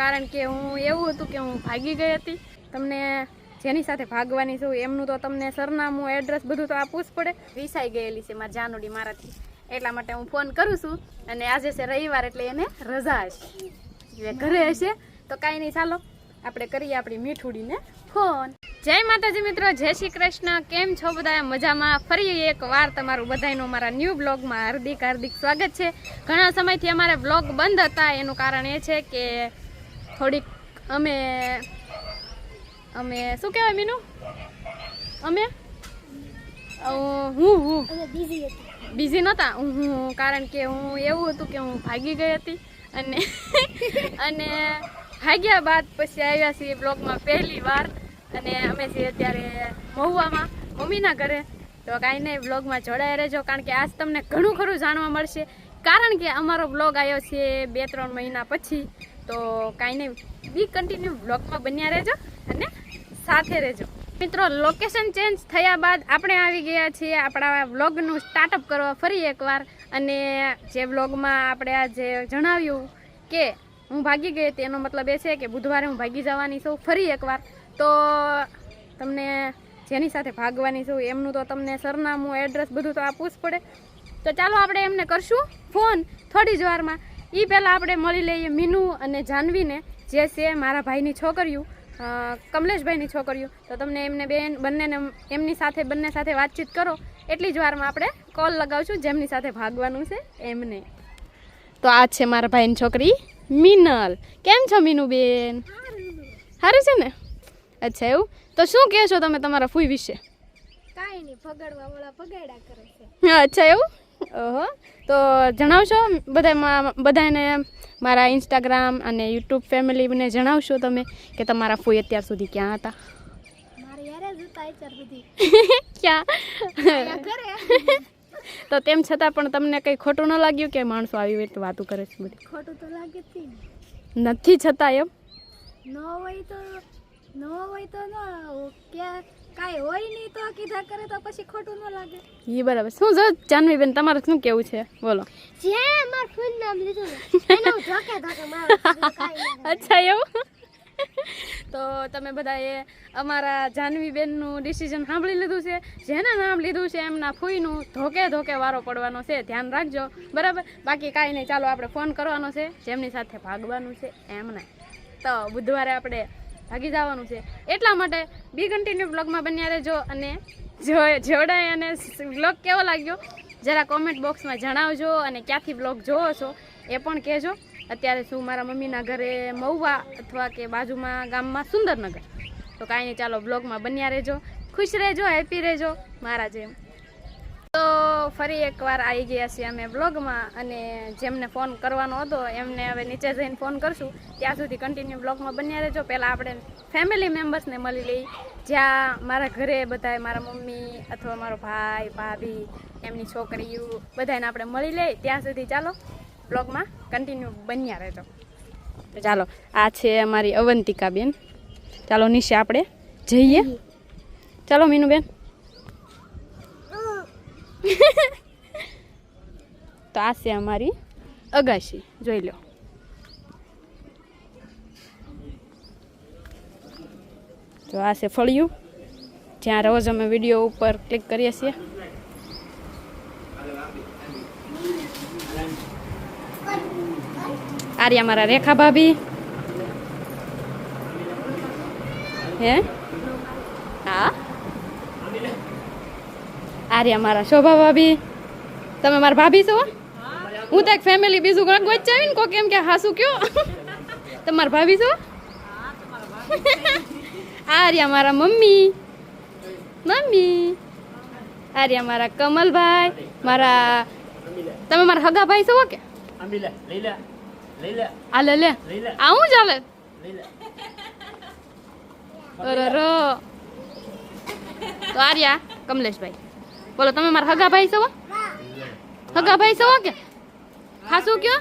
કારણ કે હું એવું હતું કે હું ભાગી ગઈ હતી. તમને જેની સાથે ભાગવાની છું, એમનું તો તમને સરનામું એડ્રેસ બધું તો આપવું જ પડે. વિસાઈ ગયેલી છે મારી જાનુડી મારાથી. એટલા માટે હું ફોન કરું છું અને આજે છે રવિવાર એટલે એને રજા હશે. એ ઘરે હશે, તો કાંઈ નહીં, ચાલો. આપણે કરીએ આપણી મીઠુડીને ફોન જય માતાજી મિત્રો, જય શ્રી કૃષ્ણ. કેમ છો બધા? મજામાં? ફરી એક વાર તમારું બધાનું અમારા ન્યૂ બ્લોગમાં હાર્દિક હાર્દિક સ્વાગત છે. ઘણા સમયથી અમારે બ્લોગ બંધ હતા, એનું કારણ એ છે કે થોડીક અમે અમે શું કહેવાય મીનુ? અમે? હું હું. બિઝી નહોતા. હું. કારણ કે હું એવું હતું કે હું ભાગી ગઈ હતી. અને અને ભાગ્યા બાદ પછી આવ્યા છીએ બ્લોગમાં પહેલી વાર. અને અમે છીએ અત્યારે મહુવામાં મમ્મીના ઘરે. તો કાંઈ નહીં બ્લોગમાં જોડાઈ રહેજો. કારણ કે આજ તમને ઘણું ખરું જાણવા મળશે. કારણ કે અમારો બ્લોગ આવ્યો છે બે ત્રણ મહિના પછી. તો કાંઈ નહીં. બી કન્ટિન્યુ બ્લોગમાં બન્યા રહેજો અને સાથે રહેજો. મિત્રો લોકેશન ચેન્જ થયા બાદ આપણે આવી ગયા છીએ આપણા વ્લોગનું સ્ટાર્ટઅપ કરવા ફરી એકવાર. અને જે વ્લોગમાં આપણે આજે જણાવ્યું કે હું ભાગી ગઈ હતી, એનો મતલબ એ છે કે બુધવારે હું ભાગી જવાની છું ફરી એકવાર. તો તમને જેની સાથે ભાગવાની છું એમનું તો તમને સરનામું એડ્રેસ બધું તો આપવું જ પડે. તો ચાલો આપણે એમને કરશું ફોન થોડી જ વારમાં. એ પહેલાં આપણે મળી લઈએ મીનુ અને જાનવીને જે છે મારા ભાઈની છોકરીઓ કમલેશભાઈની છોકરીઓ. તો તમને એમને બેન બંનેને એમની સાથે બંને સાથે વાતચીત કરો. એટલી જ વારમાં આપણે કોલ લગાવશું જેમની સાથે ભાગવાનું છે એમને. તો આ છે મારા ભાઈની છોકરી મિનલ. કેમ છો મીનુબેન સારું છે ને? અચ્છા એવું? તો શું કહેશો છો તમે તમારા ફૂઈ વિશે? કાંઈ નહીં ફગાડવા વાળા ભગાડ્યા કરે છે. અચ્છા એવું? ઓહો. તો જણાવશો બધા બધાને મારા ઇન્સ્ટાગ્રામ અને યુટ્યુબ ફેમિલીને જણાવશો તમે કે તમારા ફૂઈ અત્યાર સુધી ક્યાં હતા? ક્યાં? તો તેમ છતાં પણ તમને કંઈ ખોટું ન લાગ્યું કે માણસો આવી રીતે વાતું કરે છે બધી? ખોટું તો લાગે નથી છતાં એમ? ન હોય તો ન હોય તો ન ક્યાં કાંઈ હોય નહીં તો કીધા કરે તો પછી ખોટું ન લાગે. એ બરાબર. શું જો જાનવીબેન તમારે શું કેવું છે? બોલો. જે માર ફૂલ નામ લીધું એનો ધોકે ધોકે મારું અચ્છા એવું? તો તમે બધાએ અમારા જાનવીબેનનું ડિસિઝન સાંભળી લીધું છે? જેના નામ લીધું છે એમના ફૂઈનું ધોકે ધોકે વારો પડવાનો છે. ધ્યાન રાખજો. બરાબર? બાકી કાંઈ નહીં. ચાલો આપણે ફોન કરવાનો છે. જેમની સાથે ભાગવાનું છે એમને. તો બુધવારે આપણે ભાગી જવાનું છે. એટલા માટે બી કન્ટિન્યુ બ્લોગમાં બન્યા રહેજો અને જોડાય અને બ્લોગ કેવો લાગ્યો? જરા કોમેન્ટ બોક્સમાં જણાવજો અને ક્યાંથી બ્લોગ જોવો છો એ પણ કહેજો. અત્યારે શું મારા મમ્મીના ઘરે મહુવા અથવા કે બાજુમાં ગામમાં સુંદરનગર. તો કાંઈ નહીં, ચાલો બ્લોગમાં બન્યા રહેજો. ખુશ રહેજો હેપી રહેજો. મારા જેમ. તો ફરી એકવાર આવી ગયા છીએ અમે બ્લોગમાં અને જેમને ફોન કરવાનો હતો, એમને હવે નીચે જઈને ફોન કરશું. ત્યાં સુધી કન્ટિન્યુ બ્લોગમાં બન્યા રહેજો. પહેલાં આપણે ફેમિલી મેમ્બર્સને મળી લઈ. જ્યાં મારા ઘરે બધાય મારા મમ્મી અથવા મારો ભાઈ, ભાભી, એમની છોકરીઓ બધાને આપણે મળી લઈ. ત્યાં સુધી ચાલો બ્લોગમાં કન્ટિન્યુ બન્યા રહેજો. ચાલો, આ છે અમારી અવંતિકા બેન ચાલો નીચે આપણે જઈએ. ચાલો મીનુબેન. તો આ છે અમારી અગાશી. જોઈ લો. તો આ છે ફળિયું. જ્યાં રોજ અમે વીડિયો ઉપર ક્લિક કરીએ છીએ. આર્યા મારા રેખા ભાભી. હે? આર્યા મારા શોભા ભાભી. તમે મારા ભાભી છો? હું તો એક ફેમિલી બીજું ઘણા વચ્ચે કોક એમ કે હાસું કયો. તમારા ભાભી છો? આર્યા મારા મમ્મી. મમ્મી. આર્યા મારા કમલભાઈ. મારા તમે મારા હગા ભાઈ છો કે? આ લે લે. આ હું ચાલે તો આર્યા, કમલેશભાઈ. બોલો તમે મારા હગા ભાઈ છો હગા ભાઈ છો કે? ખાસું કયો?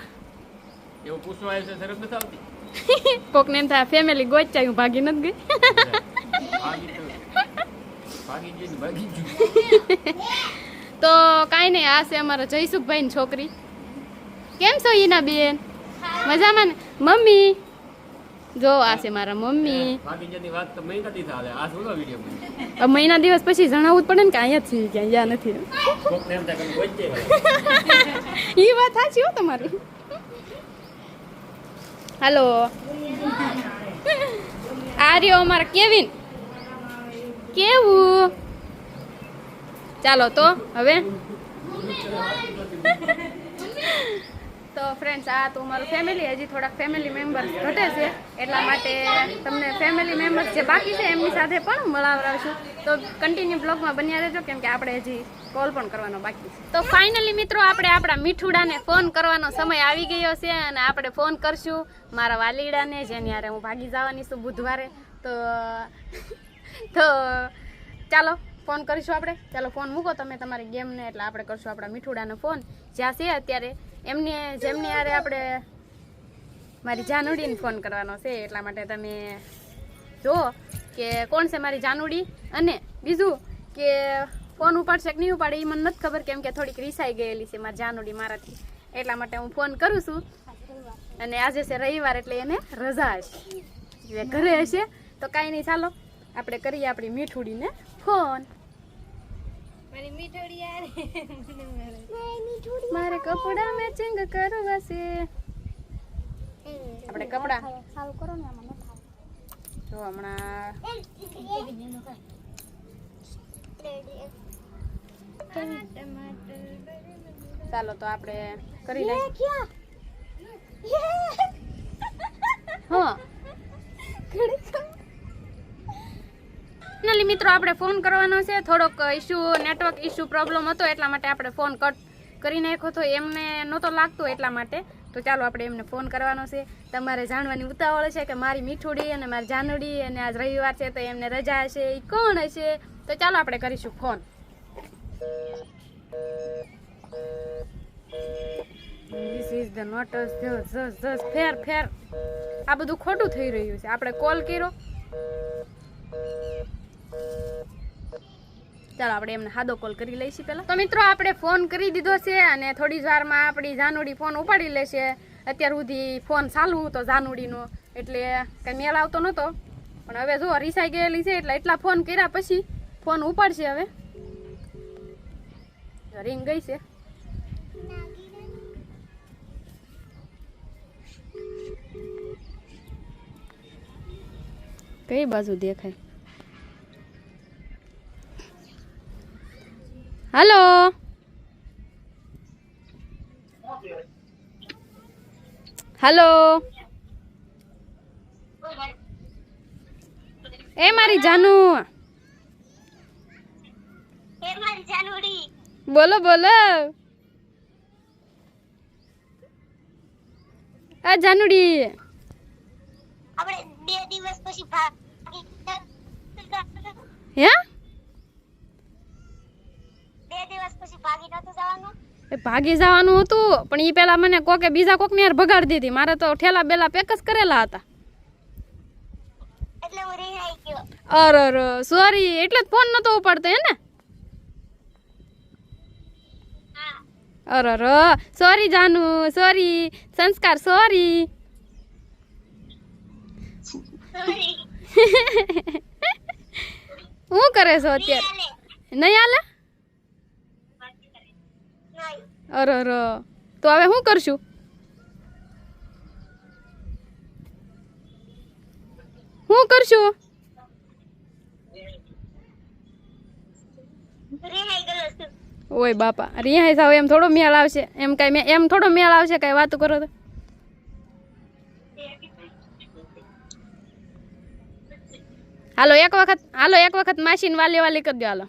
એવું પૂછવા આવ્યું છે સરસ નથી આવતી? કોકને એમ થાય ફેમિલી ગોચાઈ હું ભાગી નથી ગઈ. તો ને કાંઈ નહીં આ છે અમારા જયસુખભાઈની છોકરી. કેમ છો ઈના બેન? મજામાં ને? મમ્મી? જો આ છે મારા મમ્મી. મહિના દિવસ પછી જણાવવું પડે ને કે અહીંયા જ છીએ ક્યાં નથી. એ વાત સાચી હો તમારી. હાલો. આ રહ્યો અમારા કેવિન. કેવું? ચાલો તો હવે. તો ફ્રેન્ડ્સ આ તો મારું ફેમિલી હજી થોડાક ફેમિલી મેમ્બર્સ ઘટે છે. એટલા માટે તમને ફેમિલી મેમ્બર્સ જે બાકી છે, એમની સાથે પણ મળાવરાવશું તો કન્ટિન્યુ બ્લોગમાં બન્યા રહેજો, કેમ કે આપણે હજી કોલ પણ કરવાનો બાકી છે. તો ફાઇનલી મિત્રો, આપણે આપણા મીઠુડાને ફોન કરવાનો સમય આવી ગયો છે અને આપણે ફોન કરશું મારા વાલીડાને, જેની હારે હું ભાગી જવાની છું બુધવારે. તો તો ચાલો ફોન કરીશું આપણે. ચાલો ફોન મૂકો. તમે તમારી ગેમને એટલે આપણે કરશું આપણા મીઠુડાનો ફોન જ્યાં છે અત્યારે એમને જેમની હારે આપણે મારી જાનુડીને ફોન કરવાનો છે, એટલા માટે તમે જુઓ કે કોણ છે મારી જાનુડી? અને બીજું કે ફોન ઉપાડશે કે નહીં ઉપાડે એ મને નથી ખબર, કેમ કે થોડીક રિસાઈ ગયેલી છે મારી જાનુડી મારાથી. એટલા માટે હું ફોન કરું છું. અને આજે છે રવિવાર, એટલે એને રજા હશે. ઘરે હશે, તો કાંઈ નહીં, ચાલો. આપણે કરીએ આપણી મીઠુડીને ફોન. મારે કપડા મેચિંગ કરવા છે. આપણે કપડા. સારું કરો ને આમાં ન જો હમણાં ચાલો તો આપણે કરી લઈએ હા. હા ફાઇનલી મિત્રો, આપણે ફોન કરવાનો છે. થોડોક ઇશ્યુ નેટવર્ક ઇસ્યુ પ્રોબ્લેમ હતો, એટલા માટે આપણે ફોન કટ કરી નાખ્યો હતો. એમને નહોતો લાગતો એટલા માટે. તો ચાલો આપણે એમને ફોન કરવાનો છે. તમારે જાણવાની ઉતાવળ છે કે મારી મીઠુડી અને મારી જાનડી અને આજ રવિવાર છે તો એમને રજા હશે. એ કોણ હશે? તો ચાલો આપણે કરીશું phone this is the notes just just fair ફેર આ બધું ખોટું થઈ રહ્યું છે. આપણે કોલ કર્યો. ચાલો આપણે એમને સાદો કોલ કરી લઈશું પહેલાં. તો મિત્રો આપણે ફોન કરી દીધો છે અને થોડી વારમાં આપણી જાનુડી ફોન ઉપાડી લેશે. અત્યાર સુધી ફોન ચાલુ હતો જાનુડીનો એટલે કંઈ મેળ આવતો નહોતો. પણ હવે જો રિસાઈ ગયેલી છે એટલે એટલા ફોન કર્યા પછી ફોન ઉપાડશે હવે. રિંગ ગઈ છે. કઈ બાજુ દેખાય? હલો હલો એ મારી જાનુ. બોલો બોલો. આ જાનુડી. આપણે બે દિવસ પછી ભાગ. હે બે દિવસ પછી ભાગી નતું જવાનું એ ભાગી જવાનું હતું પણ એ પેલા મને કોકે બીજા કોક ને ભગાડી દીધી. મારે તો ઠેલા બેલા પેક જ કરેલા હતા. એટલે હું રિહાઈ ગયો. અરે અરે સોરી એટલે જ ફોન નતો ઉપાડતો હે. ને અરે અરે સોરી જાનુ સોરી સંસ્કાર સોરી. શું કરે છો અત્યારે? નહીં હાલે? અરે અરે. તો હવે શું કરશું? શું કરશું? ઓય બાપા, રિહાઈ સાવ એમ થોડો મેળ આવશે. એમ કઈ મેં એમ થોડો મેળ આવશે કઈ વાત કરો તો. હાલો, એક વખત, હાલો, એક વખત માસીન વાલી વાલી કરજો હાલો.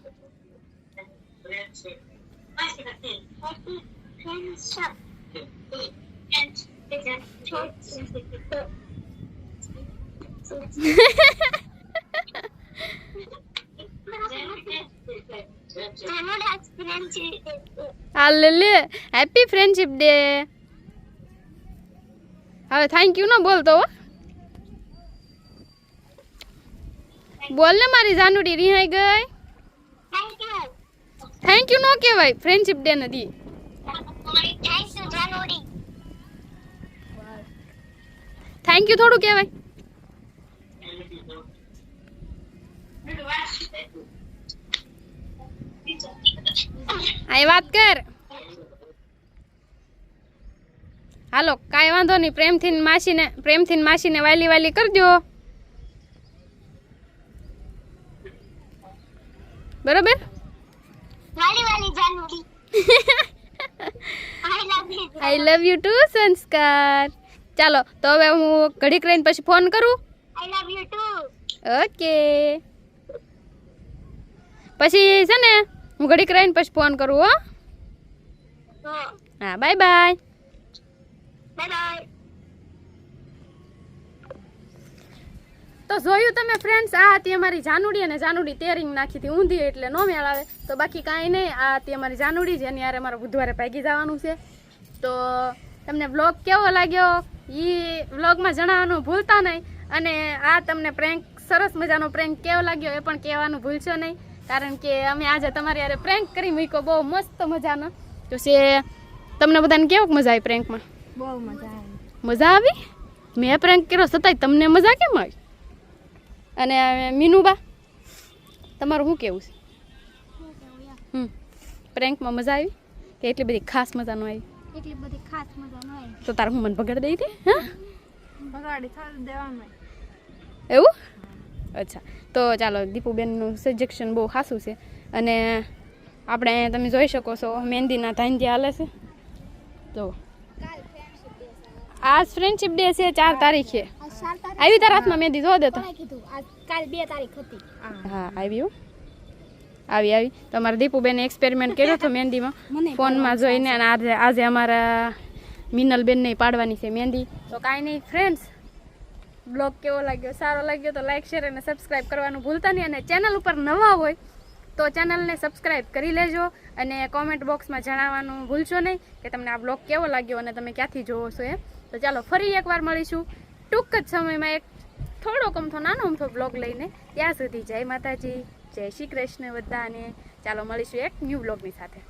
હાલ લે હેપી ફ્રેન્ડશિપ ડે હવે થેન્ક યુ ન બોલતો હો બોલ ને મારી જાનુડી રિહાઈ ગઈ થેન્ક યુ નો કહેવાય ફ્રેન્ડશિપ ડે નથી થેન્ક યુ થોડું કહેવાય આ વાત કર હાલો કાંઈ વાંધો નહીં પ્રેમથી ને માસીને પ્રેમથી ને માસીને વાલી વાલી કરજો બરોબર વાલી વાલી જાનુડી I love you I love you too Sanskar. ચાલો તો હવે હું ઘડીક રહીને પછી ફોન કરું? I love you too okay. પછી છે ને હું ઘડીક રહીને પછી ફોન કરું હો. હા. બાય બાય બાય બાય તો જોયું તમે ફ્રેન્ડ્સ આ હતી અમારી જાનુડી અને જાનુડી તેરિંગ નાખી હતી ઊંધી એટલે નો મેળ આવે. તો બાકી કાંઈ નહીં આ હતી અમારી જાનુડી જેની યારે અમારે બુધવારે ભાગી જવાનું છે. તો તમને બ્લોગ કેવો લાગ્યો? એ વ્લોગમાં જણાવવાનું ભૂલતા નહીં. અને આ તમને પ્રેન્ક સરસ મજાનો પ્રેન્ક કેવો લાગ્યો એ પણ કહેવાનું ભૂલશો નહીં. કારણ કે અમે આજે તમારી યારે પ્રેન્ક કરી મૂક્યો બહુ મસ્ત મજાનો. તો છે તમને બધાને કેવું મજા આવી પ્રેન્કમાં બહુ મજા આવી. મજા આવી? મેં પ્રેન્ક કર્યો છતાંય તમને મજા કેમ આવી? અને મીનુબા તમારું શું કેવું છે? હમ પ્રેન્કમાં મજા આવી કે એટલી બધી ખાસ મજા ન આવી? એટલી બધી ખાસ મજા ન આવી. તો તારું હું મન બગાડી દઈ હતી હા? બગાડી થોડું દેવાનું એવું? અચ્છા. તો ચાલો દીપુબેનનું સજેશન બહુ ખાસું છે. અને આપણે તમે જોઈ શકો છો મહેંદીના ધાંધી હાલે છે. જો. આજ ફ્રેન્ડશિપ ડે છે ચાર તારીખે. આવી તારા હાથમાં? મહેંદી જો દે તો. કોણે કીધું આ કાલ બે તારીખ હતી. હા આવ્યું. આવી આવી. તમારા દીપુબેને એક્સપેરિમેન્ટ કર્યો હતો મહેંદીમાં. ફોનમાં જોઈને અને આજે આજે અમારા મિનલબેનને પાડવાની છે મહેંદી. તો કાંઈ નહીં ફ્રેન્ડ્સ બ્લોગ કેવો લાગ્યો? સારો લાગ્યો તો લાઇક શેર અને સબસ્ક્રાઈબ કરવાનું ભૂલતા નહીં. અને ચેનલ ઉપર નવા હોય તો ચેનલને સબસ્ક્રાઈબ કરી લેજો અને કોમેન્ટ બોક્સમાં જણાવવાનું ભૂલશો નહીં કે તમને આ બ્લોગ કેવો લાગ્યો અને તમે ક્યાંથી જોવો છો એમ. તો ચાલો ફરી એકવાર મળીશું. ટૂંક જ સમયમાં એક થોડોક અમથો નાનો અમથો બ્લોગ લઈને ત્યાં સુધી જય માતાજી, જય શ્રી કૃષ્ણ બધાને. ચાલો મળીશું એક ન્યૂ બ્લોગની સાથે.